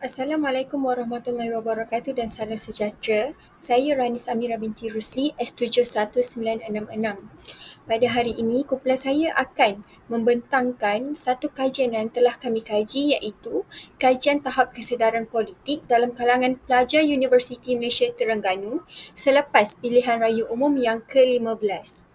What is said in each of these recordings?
Assalamualaikum warahmatullahi wabarakatuh dan salam sejahtera. Saya Ranis Amira binti Rusli, S71966. Pada hari ini, kumpulan saya akan membentangkan satu kajian yang telah kami kaji iaitu kajian tahap kesedaran politik dalam kalangan pelajar Universiti Malaysia Terengganu selepas pilihan raya umum yang ke-15.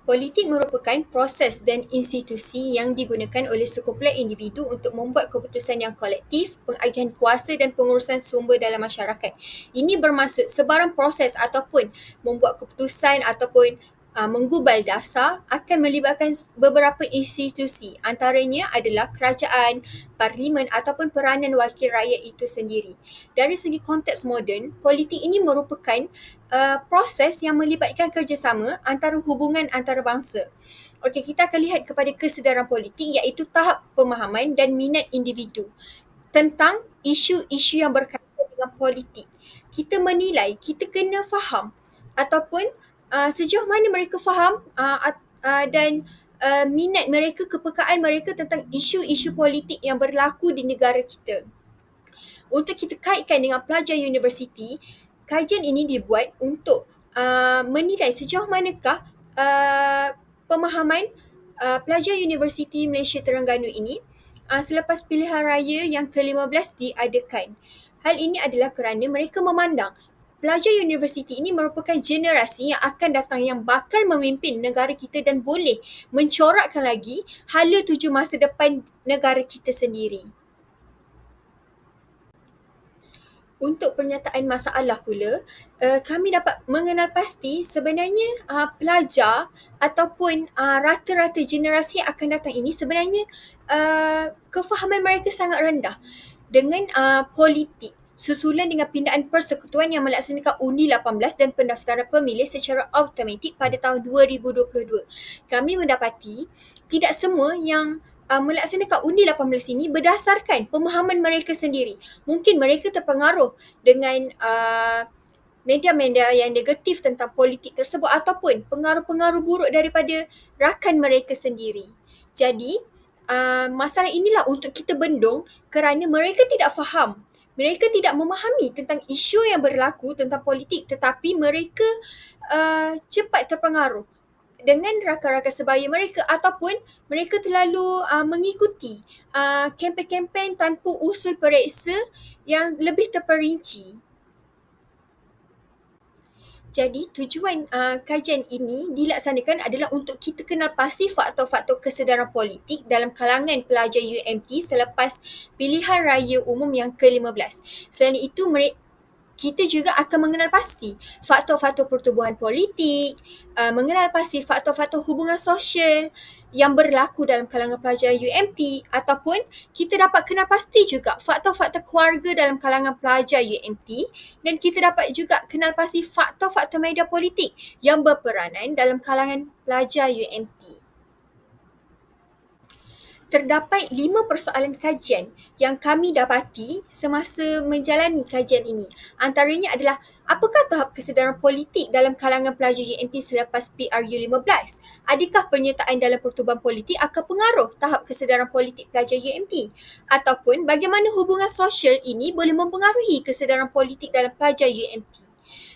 Politik merupakan proses dan institusi yang digunakan oleh sekumpulan individu untuk membuat keputusan yang kolektif, pengagihan kuasa dan pengurusan sumber dalam masyarakat. Ini bermaksud sebarang proses ataupun membuat keputusan ataupun uh, menggubal dasar akan melibatkan beberapa institusi. Antaranya adalah kerajaan, parlimen ataupun peranan wakil rakyat itu sendiri. Dari segi konteks moden, politik ini merupakan uh, proses yang melibatkan kerjasama antara hubungan antarabangsa. Okey, kita akan lihat kepada kesedaran politik iaitu tahap pemahaman dan minat individu tentang isu-isu yang berkaitan dengan politik. Kita menilai, kita kena faham ataupun uh, sejauh mana mereka faham uh, uh, dan uh, minat mereka, kepekaan mereka tentang isu-isu politik yang berlaku di negara kita. Untuk kita kaitkan dengan pelajar universiti, kajian ini dibuat untuk uh, menilai sejauh manakah uh, pemahaman uh, pelajar Universiti Malaysia Terengganu ini uh, selepas pilihan raya yang ke-15 diadakan. Hal ini adalah kerana mereka memandang pelajar universiti ini merupakan generasi yang akan datang yang bakal memimpin negara kita dan boleh mencorakkan lagi hala tuju masa depan negara kita sendiri. untuk pernyataan masalah pula, uh, kami dapat mengenal pasti sebenarnya uh, pelajar ataupun uh, rata-rata generasi yang akan datang ini sebenarnya uh, kefahaman mereka sangat rendah dengan politik susulan dengan pindaan persekutuan yang melaksanakan undi 18 dan pendaftaran pemilih secara automatik pada tahun 2022. Kami mendapati tidak semua yang uh, melaksanakan undi 18 ini berdasarkan pemahaman mereka sendiri. Mungkin mereka terpengaruh dengan uh, media-media yang negatif tentang politik tersebut ataupun pengaruh-pengaruh buruk daripada rakan mereka sendiri. Jadi, uh, masalah inilah untuk kita bendung kerana mereka tidak faham mereka tidak memahami tentang isu yang berlaku tentang politik tetapi mereka uh, cepat terpengaruh dengan rakan-rakan sebaya mereka ataupun mereka terlalu uh, mengikuti uh, kempen-kempen tanpa usul periksa yang lebih terperinci. Jadi tujuan uh, kajian ini dilaksanakan adalah untuk kita kenal pasti faktor-faktor kesedaran politik dalam kalangan pelajar UMT selepas pilihan raya umum yang ke-15. Selain itu, mereka kita juga akan mengenal pasti faktor-faktor pertubuhan politik, uh, mengenal pasti faktor-faktor hubungan sosial yang berlaku dalam kalangan pelajar UMT ataupun kita dapat kenal pasti juga faktor-faktor keluarga dalam kalangan pelajar UMT dan kita dapat juga kenal pasti faktor-faktor media politik yang berperanan dalam kalangan pelajar UMT terdapat lima persoalan kajian yang kami dapati semasa menjalani kajian ini. Antaranya adalah apakah tahap kesedaran politik dalam kalangan pelajar UMT selepas PRU15? Adakah penyertaan dalam pertubuhan politik akan pengaruh tahap kesedaran politik pelajar UMT? Ataupun bagaimana hubungan sosial ini boleh mempengaruhi kesedaran politik dalam pelajar UMT?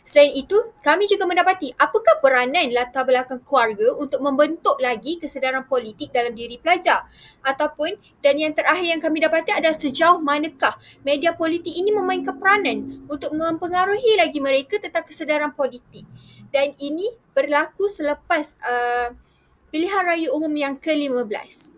Selain itu, kami juga mendapati apakah peranan latar belakang keluarga untuk membentuk lagi kesedaran politik dalam diri pelajar. Ataupun, dan yang terakhir yang kami dapati adalah sejauh manakah media politik ini memainkan peranan untuk mempengaruhi lagi mereka tentang kesedaran politik. Dan ini berlaku selepas uh, pilihan raya umum yang ke-15.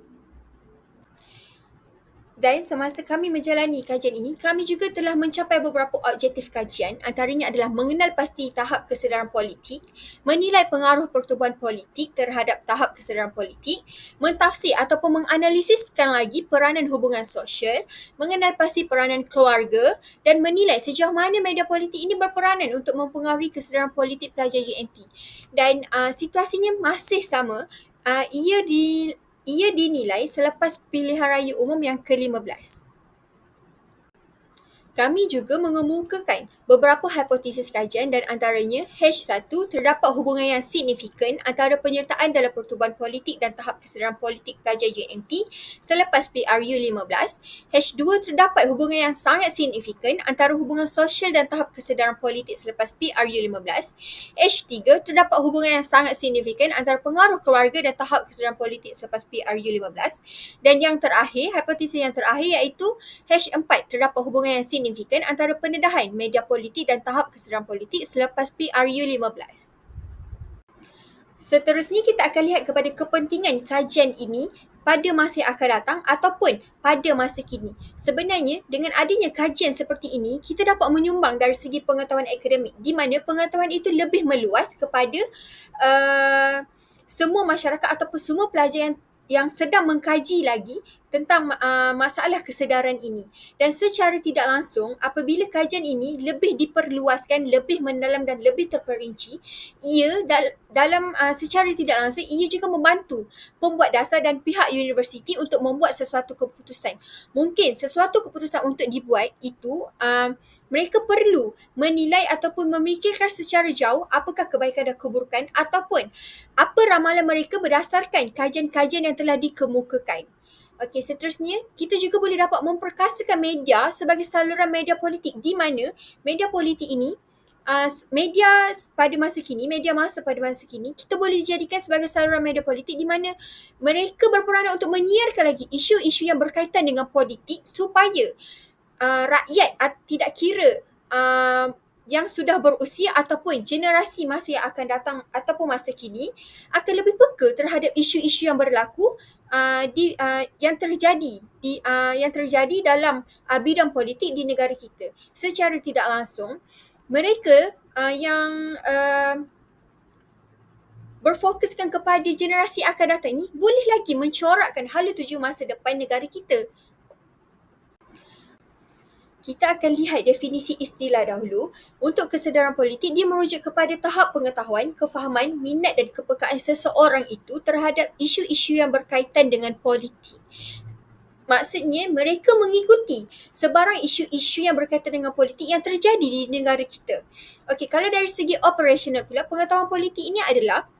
Dan semasa kami menjalani kajian ini, kami juga telah mencapai beberapa objektif kajian antaranya adalah mengenal pasti tahap kesedaran politik, menilai pengaruh pertubuhan politik terhadap tahap kesedaran politik, mentafsir ataupun menganalisiskan lagi peranan hubungan sosial, mengenal pasti peranan keluarga dan menilai sejauh mana media politik ini berperanan untuk mempengaruhi kesedaran politik pelajar UNT. Dan uh, situasinya masih sama, uh, ia di ia dinilai selepas pilihan raya umum yang ke-15. Kami juga mengemukakan beberapa hipotesis kajian dan antaranya H1 terdapat hubungan yang signifikan antara penyertaan dalam pertubuhan politik dan tahap kesedaran politik pelajar UMT selepas PRU 15. H2 terdapat hubungan yang sangat signifikan antara hubungan sosial dan tahap kesedaran politik selepas PRU 15. H3 terdapat hubungan yang sangat signifikan antara pengaruh keluarga dan tahap kesedaran politik selepas PRU 15. Dan yang terakhir, hipotesis yang terakhir iaitu H4 terdapat hubungan yang signifikan signifikan antara pendedahan media politik dan tahap kesedaran politik selepas PRU 15. Seterusnya kita akan lihat kepada kepentingan kajian ini pada masa yang akan datang ataupun pada masa kini. Sebenarnya dengan adanya kajian seperti ini, kita dapat menyumbang dari segi pengetahuan akademik di mana pengetahuan itu lebih meluas kepada uh, semua masyarakat ataupun semua pelajar yang yang sedang mengkaji lagi tentang uh, masalah kesedaran ini. Dan secara tidak langsung apabila kajian ini lebih diperluaskan lebih mendalam dan lebih terperinci ia dal- dalam uh, secara tidak langsung ia juga membantu pembuat dasar dan pihak universiti untuk membuat sesuatu keputusan. Mungkin sesuatu keputusan untuk dibuat itu uh, mereka perlu menilai ataupun memikirkan secara jauh apakah kebaikan dan keburukan ataupun apa ramalan mereka berdasarkan kajian-kajian yang telah dikemukakan. Okey, seterusnya kita juga boleh dapat memperkasakan media sebagai saluran media politik di mana media politik ini uh, media pada masa kini, media masa pada masa kini kita boleh dijadikan sebagai saluran media politik di mana mereka berperanan untuk menyiarkan lagi isu-isu yang berkaitan dengan politik supaya uh, rakyat uh, tidak kira uh, yang sudah berusia ataupun generasi masa yang akan datang ataupun masa kini akan lebih peka terhadap isu-isu yang berlaku uh, di uh, yang terjadi di uh, yang terjadi dalam uh, bidang politik di negara kita. Secara tidak langsung mereka uh, yang uh, berfokuskan kepada generasi akan datang ini boleh lagi mencorakkan hala tuju masa depan negara kita kita akan lihat definisi istilah dahulu. Untuk kesedaran politik, dia merujuk kepada tahap pengetahuan, kefahaman, minat dan kepekaan seseorang itu terhadap isu-isu yang berkaitan dengan politik. Maksudnya mereka mengikuti sebarang isu-isu yang berkaitan dengan politik yang terjadi di negara kita. Okey, kalau dari segi operasional pula, pengetahuan politik ini adalah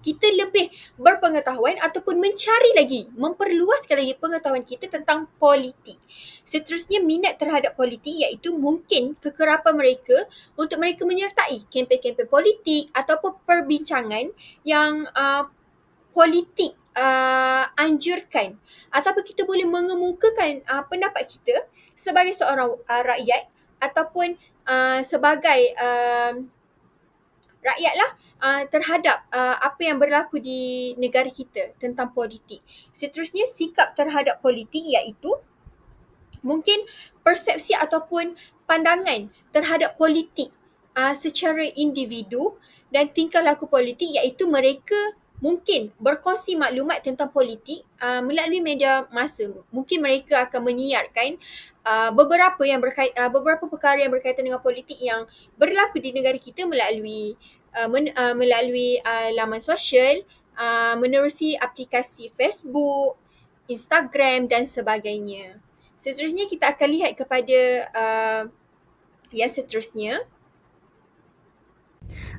kita lebih berpengetahuan ataupun mencari lagi, memperluaskan lagi pengetahuan kita tentang politik. Seterusnya minat terhadap politik iaitu mungkin kekerapan mereka untuk mereka menyertai kempen-kempen politik ataupun perbincangan yang uh, politik uh, anjurkan ataupun kita boleh mengemukakan uh, pendapat kita sebagai seorang uh, rakyat ataupun uh, sebagai uh, rakyatlah uh, terhadap uh, apa yang berlaku di negara kita tentang politik. Seterusnya sikap terhadap politik iaitu mungkin persepsi ataupun pandangan terhadap politik uh, secara individu dan tingkah laku politik iaitu mereka mungkin berkongsi maklumat tentang politik uh, melalui media masa. Mungkin mereka akan menyiarkan uh, beberapa yang berkait uh, beberapa perkara yang berkaitan dengan politik yang berlaku di negara kita melalui uh, men, uh, melalui uh, laman sosial, uh, menerusi aplikasi Facebook, Instagram dan sebagainya. Seterusnya kita akan lihat kepada uh, yang seterusnya.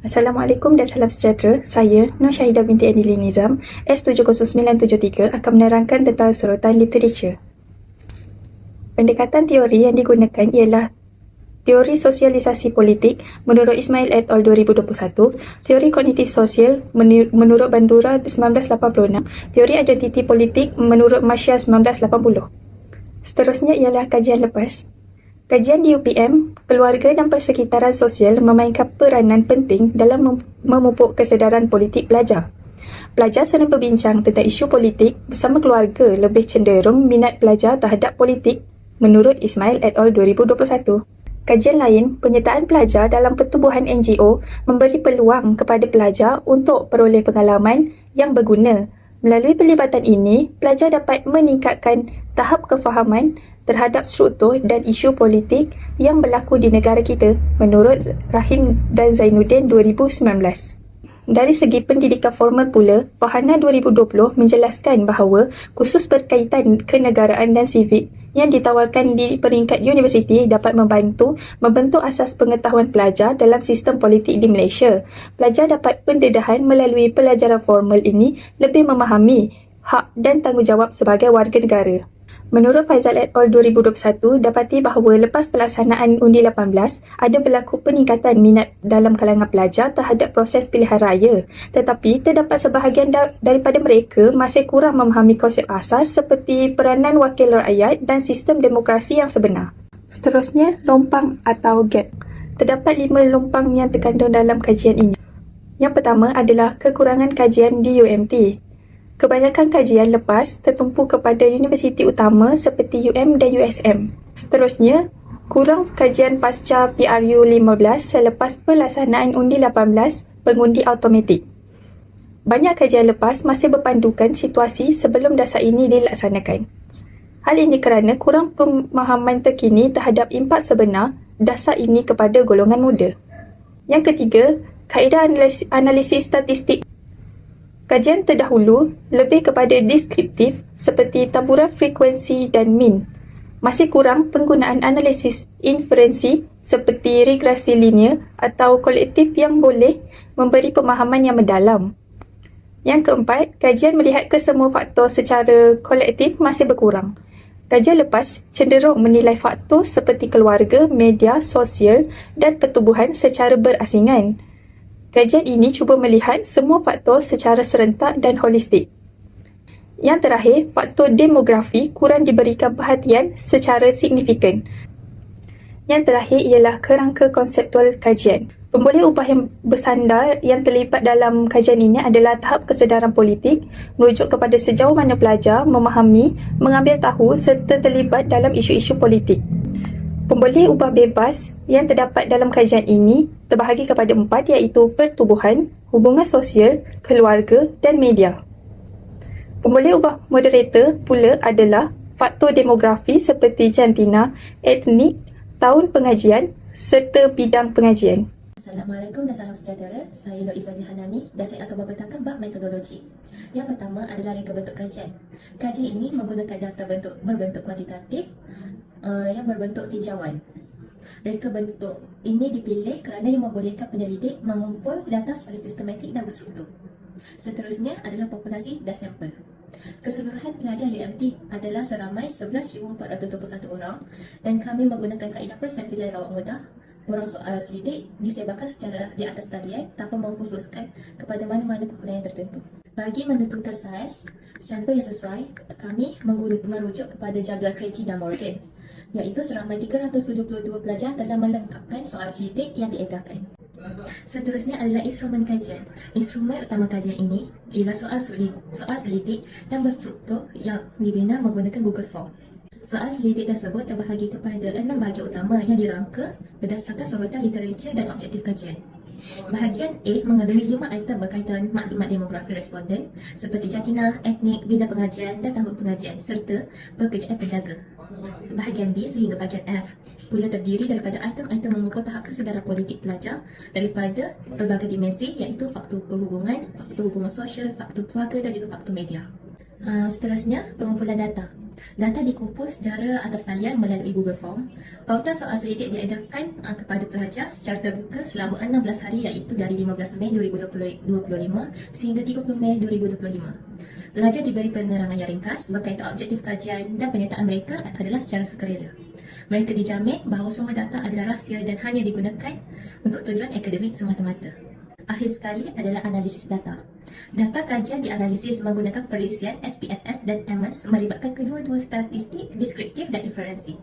Assalamualaikum dan salam sejahtera. Saya Nur Syahidah binti Adili Nizam, S70973 akan menerangkan tentang sorotan literature. Pendekatan teori yang digunakan ialah Teori Sosialisasi Politik menurut Ismail et al. 2021, Teori Kognitif Sosial menurut Bandura 1986, Teori Identiti Politik menurut Masya 1980. Seterusnya ialah kajian lepas. Kajian di UPM, keluarga dan persekitaran sosial memainkan peranan penting dalam memupuk kesedaran politik pelajar. Pelajar sering berbincang tentang isu politik bersama keluarga lebih cenderung minat pelajar terhadap politik menurut Ismail et al. 2021. Kajian lain, penyertaan pelajar dalam pertubuhan NGO memberi peluang kepada pelajar untuk peroleh pengalaman yang berguna. Melalui pelibatan ini, pelajar dapat meningkatkan tahap kefahaman terhadap struktur dan isu politik yang berlaku di negara kita menurut Rahim dan Zainuddin 2019. Dari segi pendidikan formal pula, Wahana 2020 menjelaskan bahawa kursus berkaitan kenegaraan dan sivik yang ditawarkan di peringkat universiti dapat membantu membentuk asas pengetahuan pelajar dalam sistem politik di Malaysia. Pelajar dapat pendedahan melalui pelajaran formal ini lebih memahami hak dan tanggungjawab sebagai warga negara. Menurut Faizal et al. 2021, dapati bahawa lepas pelaksanaan undi 18, ada berlaku peningkatan minat dalam kalangan pelajar terhadap proses pilihan raya. Tetapi, terdapat sebahagian da- daripada mereka masih kurang memahami konsep asas seperti peranan wakil rakyat dan sistem demokrasi yang sebenar. Seterusnya, lompang atau gap. Terdapat lima lompang yang terkandung dalam kajian ini. Yang pertama adalah kekurangan kajian di UMT. Kebanyakan kajian lepas tertumpu kepada universiti utama seperti UM dan USM. Seterusnya, kurang kajian pasca PRU 15 selepas pelaksanaan undi 18 pengundi automatik. Banyak kajian lepas masih berpandukan situasi sebelum dasar ini dilaksanakan. Hal ini kerana kurang pemahaman terkini terhadap impak sebenar dasar ini kepada golongan muda. Yang ketiga, kaedah analisis, analisis statistik Kajian terdahulu lebih kepada deskriptif seperti taburan frekuensi dan min. Masih kurang penggunaan analisis inferensi seperti regresi linear atau kolektif yang boleh memberi pemahaman yang mendalam. Yang keempat, kajian melihat kesemua faktor secara kolektif masih berkurang. Kajian lepas cenderung menilai faktor seperti keluarga, media, sosial dan pertubuhan secara berasingan. Kajian ini cuba melihat semua faktor secara serentak dan holistik. Yang terakhir, faktor demografi kurang diberikan perhatian secara signifikan. Yang terakhir ialah kerangka konseptual kajian. Pemboleh ubah yang bersandar yang terlibat dalam kajian ini adalah tahap kesedaran politik merujuk kepada sejauh mana pelajar memahami, mengambil tahu serta terlibat dalam isu-isu politik. Pemboleh ubah bebas yang terdapat dalam kajian ini terbahagi kepada empat iaitu pertubuhan, hubungan sosial, keluarga dan media. Pemboleh ubah moderator pula adalah faktor demografi seperti jantina, etnik, tahun pengajian serta bidang pengajian. Assalamualaikum dan salam sejahtera. Saya Nur Izzati Hanani dan saya akan membentangkan bab metodologi. Yang pertama adalah reka bentuk kajian. Kajian ini menggunakan data bentuk berbentuk kuantitatif uh, yang berbentuk tinjauan. Reka bentuk ini dipilih kerana ia membolehkan penyelidik mengumpul data secara sistematik dan berstruktur. Seterusnya adalah populasi dan sampel. Keseluruhan pelajar UMT adalah seramai 11,421 orang dan kami menggunakan kaedah persampaian rawat mudah Orang soal selidik disebarkan secara di atas talian tanpa mengkhususkan kepada mana-mana kumpulan yang tertentu. Bagi menentukan saiz, sampel yang sesuai, kami merujuk kepada jadual Krejci dan Morgan iaitu seramai 372 pelajar telah melengkapkan soal selidik yang diedarkan. Seterusnya adalah instrumen kajian. Instrumen utama kajian ini ialah soal selidik, soal selidik yang berstruktur yang dibina menggunakan Google Form. Soal selidik tersebut terbahagi kepada enam bahagian utama yang dirangka berdasarkan sorotan literatur dan objektif kajian. Bahagian A mengandungi lima item berkaitan maklumat demografi responden seperti jantina, etnik, bidang pengajian dan tahun pengajian serta pekerjaan penjaga. Bahagian B sehingga bahagian F pula terdiri daripada item-item mengukur tahap kesedaran politik pelajar daripada pelbagai dimensi iaitu faktor perhubungan, faktor hubungan sosial, faktor keluarga dan juga faktor media. Uh, seterusnya, pengumpulan data. Data dikumpul secara atas talian melalui Google Form. Pautan soal selidik diedarkan uh, kepada pelajar secara terbuka selama 16 hari iaitu dari 15 Mei 2025 sehingga 30 Mei 2025. Pelajar diberi penerangan yang ringkas berkaitan objektif kajian dan penyertaan mereka adalah secara sukarela. Mereka dijamin bahawa semua data adalah rahsia dan hanya digunakan untuk tujuan akademik semata-mata. Akhir sekali adalah analisis data. Data kajian dianalisis menggunakan perisian SPSS dan MS melibatkan kedua-dua statistik, deskriptif dan inferensi.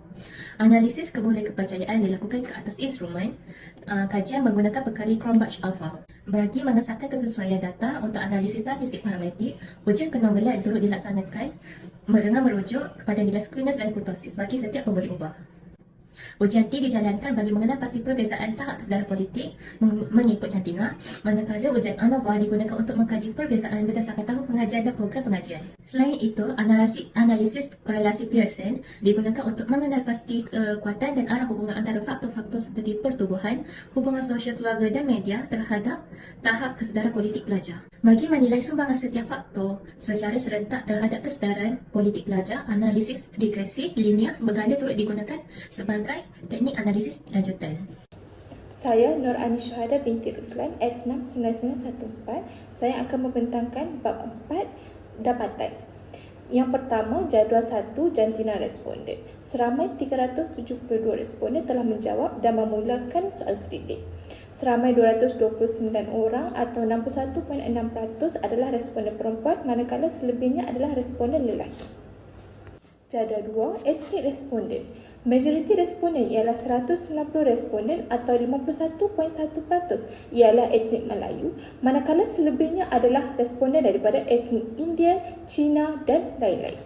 Analisis keboleh kepercayaan dilakukan ke atas instrumen uh, kajian menggunakan perkali Cronbach Alpha. Bagi mengesahkan kesesuaian data untuk analisis statistik parametrik, ujian kenomilan turut dilaksanakan dengan merujuk kepada nilai squamous dan kurtosis bagi setiap pemberi ubah. Ujian T dijalankan bagi mengenal pasti perbezaan tahap kesedaran politik meng- mengikut cantina, manakala ujian ANOVA digunakan untuk mengkaji perbezaan berdasarkan tahun pengajian dan program pengajian. Selain itu, analisis, analisis korelasi Pearson digunakan untuk mengenal pasti kekuatan dan arah hubungan antara faktor-faktor seperti pertubuhan, hubungan sosial keluarga dan media terhadap tahap kesedaran politik pelajar. Bagi menilai sumbangan setiap faktor secara serentak terhadap kesedaran politik pelajar, analisis regresi linear berganda turut digunakan sebagai teknik analisis lanjutan. Saya Nur Ani Syuhada binti Ruslan S69914. Saya akan membentangkan bab 4 dapatan. Yang pertama, jadual 1 jantina responden. Seramai 372 responden telah menjawab dan memulakan soal selidik. Seramai 229 orang atau 61.6% adalah responden perempuan manakala selebihnya adalah responden lelaki. Jadual 2, etnik responden. Majoriti responden ialah 190 responden atau 51.1% ialah etnik Melayu, manakala selebihnya adalah responden daripada etnik India, Cina dan lain-lain.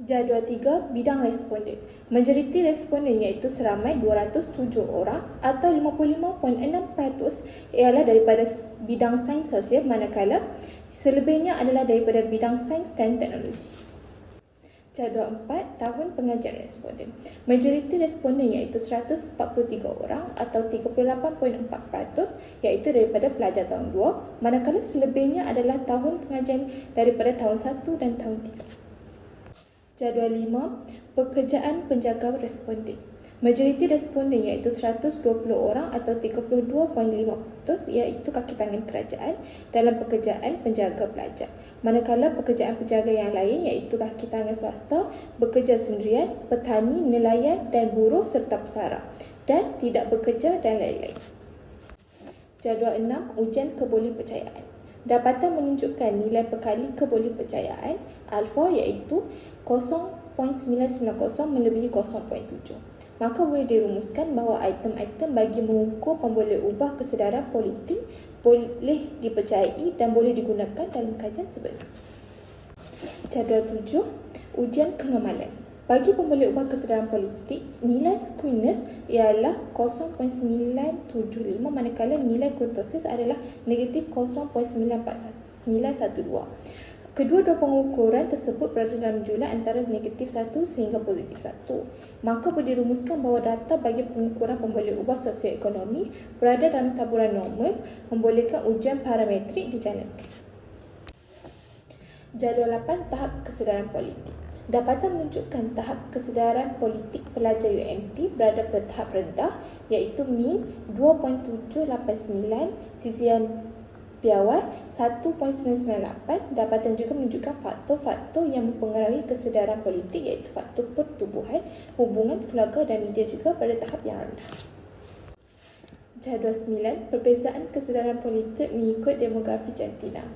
Jadual 3, bidang responden. Majoriti responden iaitu seramai 207 orang atau 55.6% ialah daripada bidang sains sosial manakala selebihnya adalah daripada bidang sains dan teknologi. Jadual 4, tahun pengajian responden. Majoriti responden iaitu 143 orang atau 38.4% iaitu daripada pelajar tahun 2, manakala selebihnya adalah tahun pengajian daripada tahun 1 dan tahun 3. Jadual 5, pekerjaan penjaga responden. Majoriti responden iaitu 120 orang atau 32.5% iaitu kaki tangan kerajaan dalam pekerjaan penjaga pelajar. Manakala pekerjaan penjaga yang lain iaitu kaki tangan swasta, bekerja sendirian, petani, nelayan dan buruh serta pesara dan tidak bekerja dan lain-lain. Jadual 6, ujian kebolehpercayaan. Dapatan menunjukkan nilai perkali kebolehpercayaan alfa iaitu 0.990 melebihi 0.7 maka boleh dirumuskan bahawa item-item bagi mengukur pemboleh ubah kesedaran politik boleh dipercayai dan boleh digunakan dalam kajian sebenar. Jadual 7, ujian kenormalan. Bagi pemboleh ubah kesedaran politik, nilai squeenness ialah 0.975 manakala nilai kurtosis adalah negatif 0.912. Kedua-dua pengukuran tersebut berada dalam jumlah antara negatif 1 sehingga positif 1. Maka boleh dirumuskan bahawa data bagi pengukuran pemboleh ubah sosioekonomi berada dalam taburan normal membolehkan ujian parametrik dijalankan. Jadual 8 tahap kesedaran politik. Dapatan menunjukkan tahap kesedaran politik pelajar UMT berada pada tahap rendah iaitu min 2.789 sisian piawai 1.998 dapatan juga menunjukkan faktor-faktor yang mempengaruhi kesedaran politik iaitu faktor pertubuhan, hubungan keluarga dan media juga pada tahap yang rendah. Jadual 9, perbezaan kesedaran politik mengikut demografi jantina.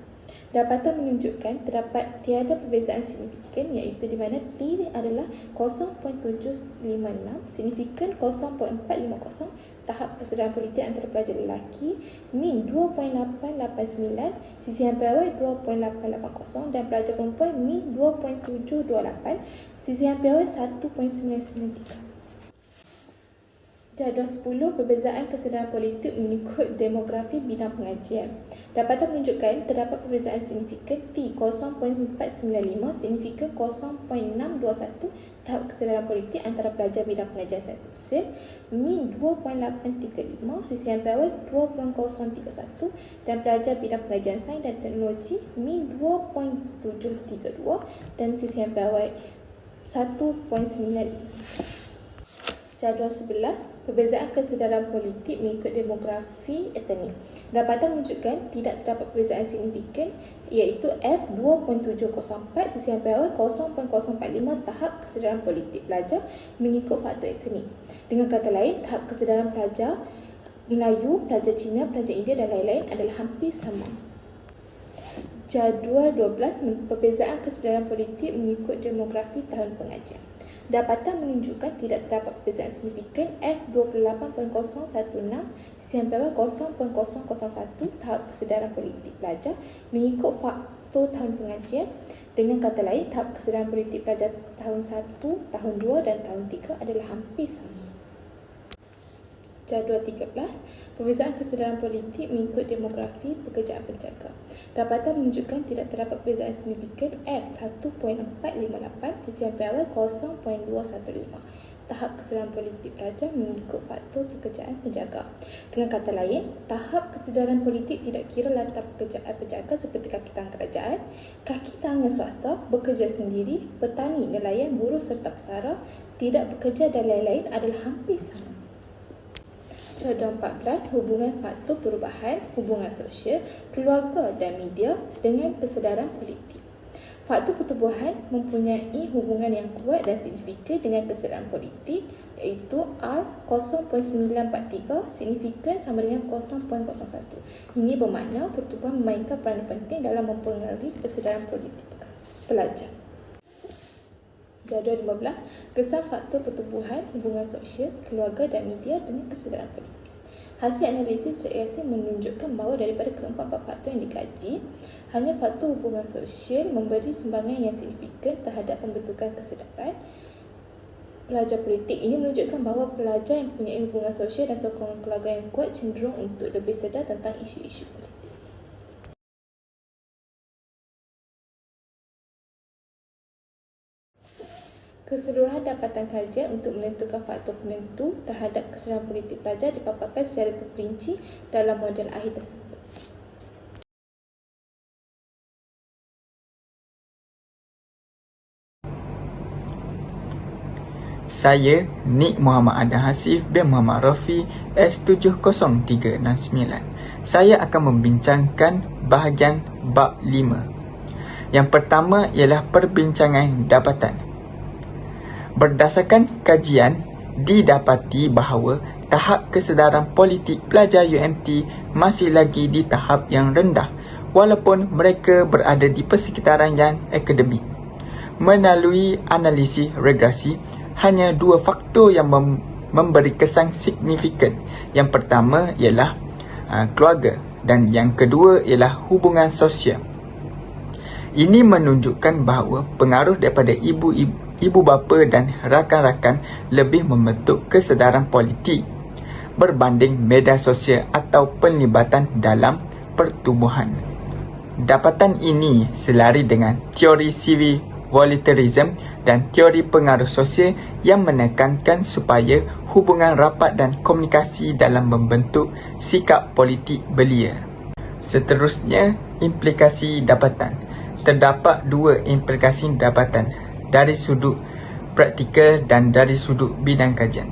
Dapatan menunjukkan terdapat tiada perbezaan signifikan iaitu di mana T adalah 0.756, signifikan 0.450, tahap kesedaran politik antara pelajar lelaki min 2.889, sisihan piawai 2.880 dan pelajar perempuan min 2.728, sisihan piawai 1.993. Jadual 10 perbezaan kesedaran politik mengikut demografi bidang pengajian. Dapatan menunjukkan terdapat perbezaan signifikan T 0.495 signifikan 0.621 tahap kesedaran politik antara pelajar bidang pengajian sains sosial min 2.835 sisihan piawai 2.031 dan pelajar bidang pengajian sains dan teknologi min 2.732 dan sisihan piawai 1.959. Jadual 11, perbezaan kesedaran politik mengikut demografi etnik. Dapatan menunjukkan tidak terdapat perbezaan signifikan iaitu F 2.704 sisihan piawai 0.045 tahap kesedaran politik pelajar mengikut faktor etnik. Dengan kata lain, tahap kesedaran pelajar Melayu, pelajar Cina, pelajar India dan lain-lain adalah hampir sama. Jadual 12, perbezaan kesedaran politik mengikut demografi tahun pengajian dapatan menunjukkan tidak terdapat perbezaan signifikan F28.016 sisian piawai 0.001 tahap kesedaran politik pelajar mengikut faktor tahun pengajian Dengan kata lain, tahap kesedaran politik pelajar tahun 1, tahun 2 dan tahun 3 adalah hampir sama. Jadual 13, perbezaan kesedaran politik mengikut demografi pekerjaan penjaga. Dapatan menunjukkan tidak terdapat perbezaan signifikan F1.458 sesian awal 0.215. Tahap kesedaran politik pelajar mengikut faktor pekerjaan penjaga. Dengan kata lain, tahap kesedaran politik tidak kira latar pekerjaan penjaga seperti kaki tangan kerajaan, kaki tangan swasta, bekerja sendiri, petani, nelayan, buruh serta pesara, tidak bekerja dan lain-lain adalah hampir sama. Jadual 14, hubungan faktor perubahan, hubungan sosial, keluarga dan media dengan kesedaran politik. Faktor pertubuhan mempunyai hubungan yang kuat dan signifikan dengan kesedaran politik iaitu R 0.943 signifikan sama dengan 0.01. Ini bermakna pertubuhan memainkan peranan penting dalam mempengaruhi kesedaran politik pelajar. Jadual 15, kesan faktor pertubuhan, hubungan sosial, keluarga dan media dengan kesedaran politik. Hasil analisis reaksi menunjukkan bahawa daripada keempat-empat faktor yang dikaji, hanya faktor hubungan sosial memberi sumbangan yang signifikan terhadap pembentukan kesedaran pelajar politik. Ini menunjukkan bahawa pelajar yang mempunyai hubungan sosial dan sokongan keluarga yang kuat cenderung untuk lebih sedar tentang isu-isu politik. Keseluruhan dapatan kajian untuk menentukan faktor penentu terhadap kesedaran politik pelajar dipaparkan secara terperinci dalam model akhir tersebut. Saya, Nik Muhammad Adam Hasif bin Muhammad Rafi S70369. Saya akan membincangkan bahagian bab 5. Yang pertama ialah perbincangan dapatan. Berdasarkan kajian, didapati bahawa tahap kesedaran politik pelajar UMT masih lagi di tahap yang rendah walaupun mereka berada di persekitaran yang akademik. Melalui analisis regresi, hanya dua faktor yang mem- memberi kesan signifikan. Yang pertama ialah uh, keluarga dan yang kedua ialah hubungan sosial. Ini menunjukkan bahawa pengaruh daripada ibu ibu, bapa dan rakan-rakan lebih membentuk kesedaran politik berbanding media sosial atau penlibatan dalam pertubuhan. Dapatan ini selari dengan teori civil volunteerism dan teori pengaruh sosial yang menekankan supaya hubungan rapat dan komunikasi dalam membentuk sikap politik belia. Seterusnya, implikasi dapatan. Terdapat dua implikasi dapatan dari sudut praktikal dan dari sudut bidang kajian.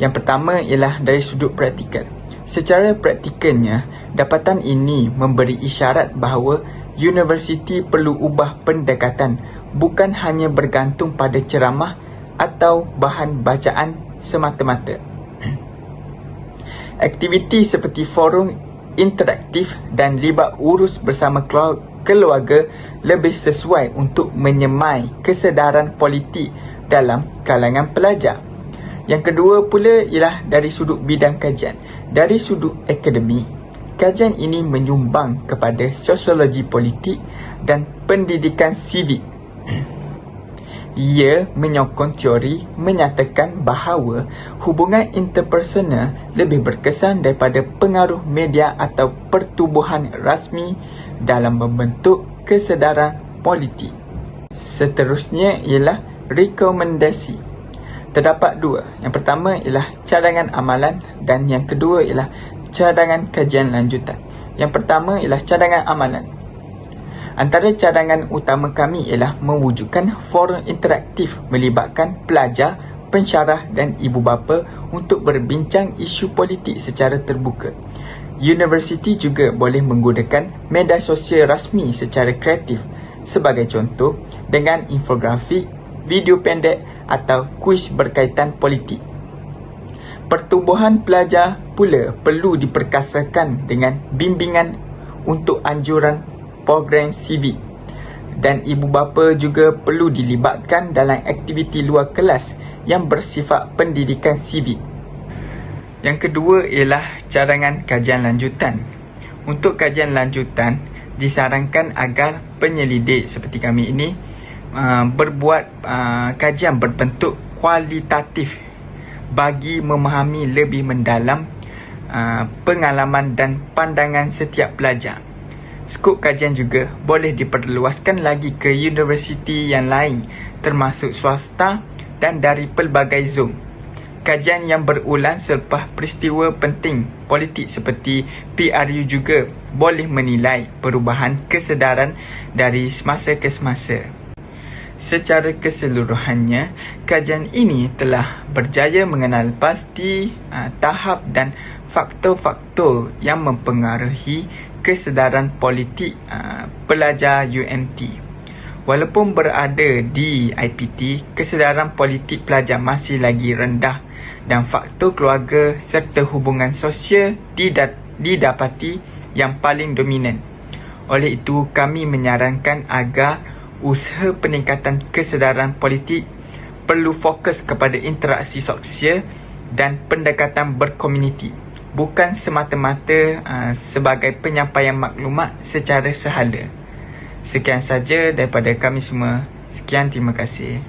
Yang pertama ialah dari sudut praktikal. Secara praktikalnya, dapatan ini memberi isyarat bahawa universiti perlu ubah pendekatan bukan hanya bergantung pada ceramah atau bahan bacaan semata-mata. Aktiviti seperti forum interaktif dan libat urus bersama keluarga lebih sesuai untuk menyemai kesedaran politik dalam kalangan pelajar. Yang kedua pula ialah dari sudut bidang kajian. Dari sudut akademik, kajian ini menyumbang kepada sosiologi politik dan pendidikan sivik ia menyokong teori menyatakan bahawa hubungan interpersonal lebih berkesan daripada pengaruh media atau pertubuhan rasmi dalam membentuk kesedaran politik. Seterusnya ialah rekomendasi. Terdapat dua. Yang pertama ialah cadangan amalan dan yang kedua ialah cadangan kajian lanjutan. Yang pertama ialah cadangan amalan. Antara cadangan utama kami ialah mewujudkan forum interaktif melibatkan pelajar, pensyarah dan ibu bapa untuk berbincang isu politik secara terbuka. Universiti juga boleh menggunakan media sosial rasmi secara kreatif sebagai contoh dengan infografik, video pendek atau kuis berkaitan politik. Pertubuhan pelajar pula perlu diperkasakan dengan bimbingan untuk anjuran program CV dan ibu bapa juga perlu dilibatkan dalam aktiviti luar kelas yang bersifat pendidikan CV. Yang kedua ialah cadangan kajian lanjutan. Untuk kajian lanjutan, disarankan agar penyelidik seperti kami ini uh, berbuat uh, kajian berbentuk kualitatif bagi memahami lebih mendalam uh, pengalaman dan pandangan setiap pelajar. Skop kajian juga boleh diperluaskan lagi ke universiti yang lain termasuk swasta dan dari pelbagai zon kajian yang berulang selepas peristiwa penting politik seperti PRU juga boleh menilai perubahan kesedaran dari semasa ke semasa. Secara keseluruhannya, kajian ini telah berjaya mengenal pasti uh, tahap dan faktor-faktor yang mempengaruhi kesedaran politik uh, pelajar UMT. Walaupun berada di IPT, kesedaran politik pelajar masih lagi rendah dan faktor keluarga serta hubungan sosial didapati yang paling dominan. Oleh itu, kami menyarankan agar usaha peningkatan kesedaran politik perlu fokus kepada interaksi sosial dan pendekatan berkomuniti bukan semata-mata uh, sebagai penyampaian maklumat secara sehala. Sekian saja daripada kami semua. Sekian terima kasih.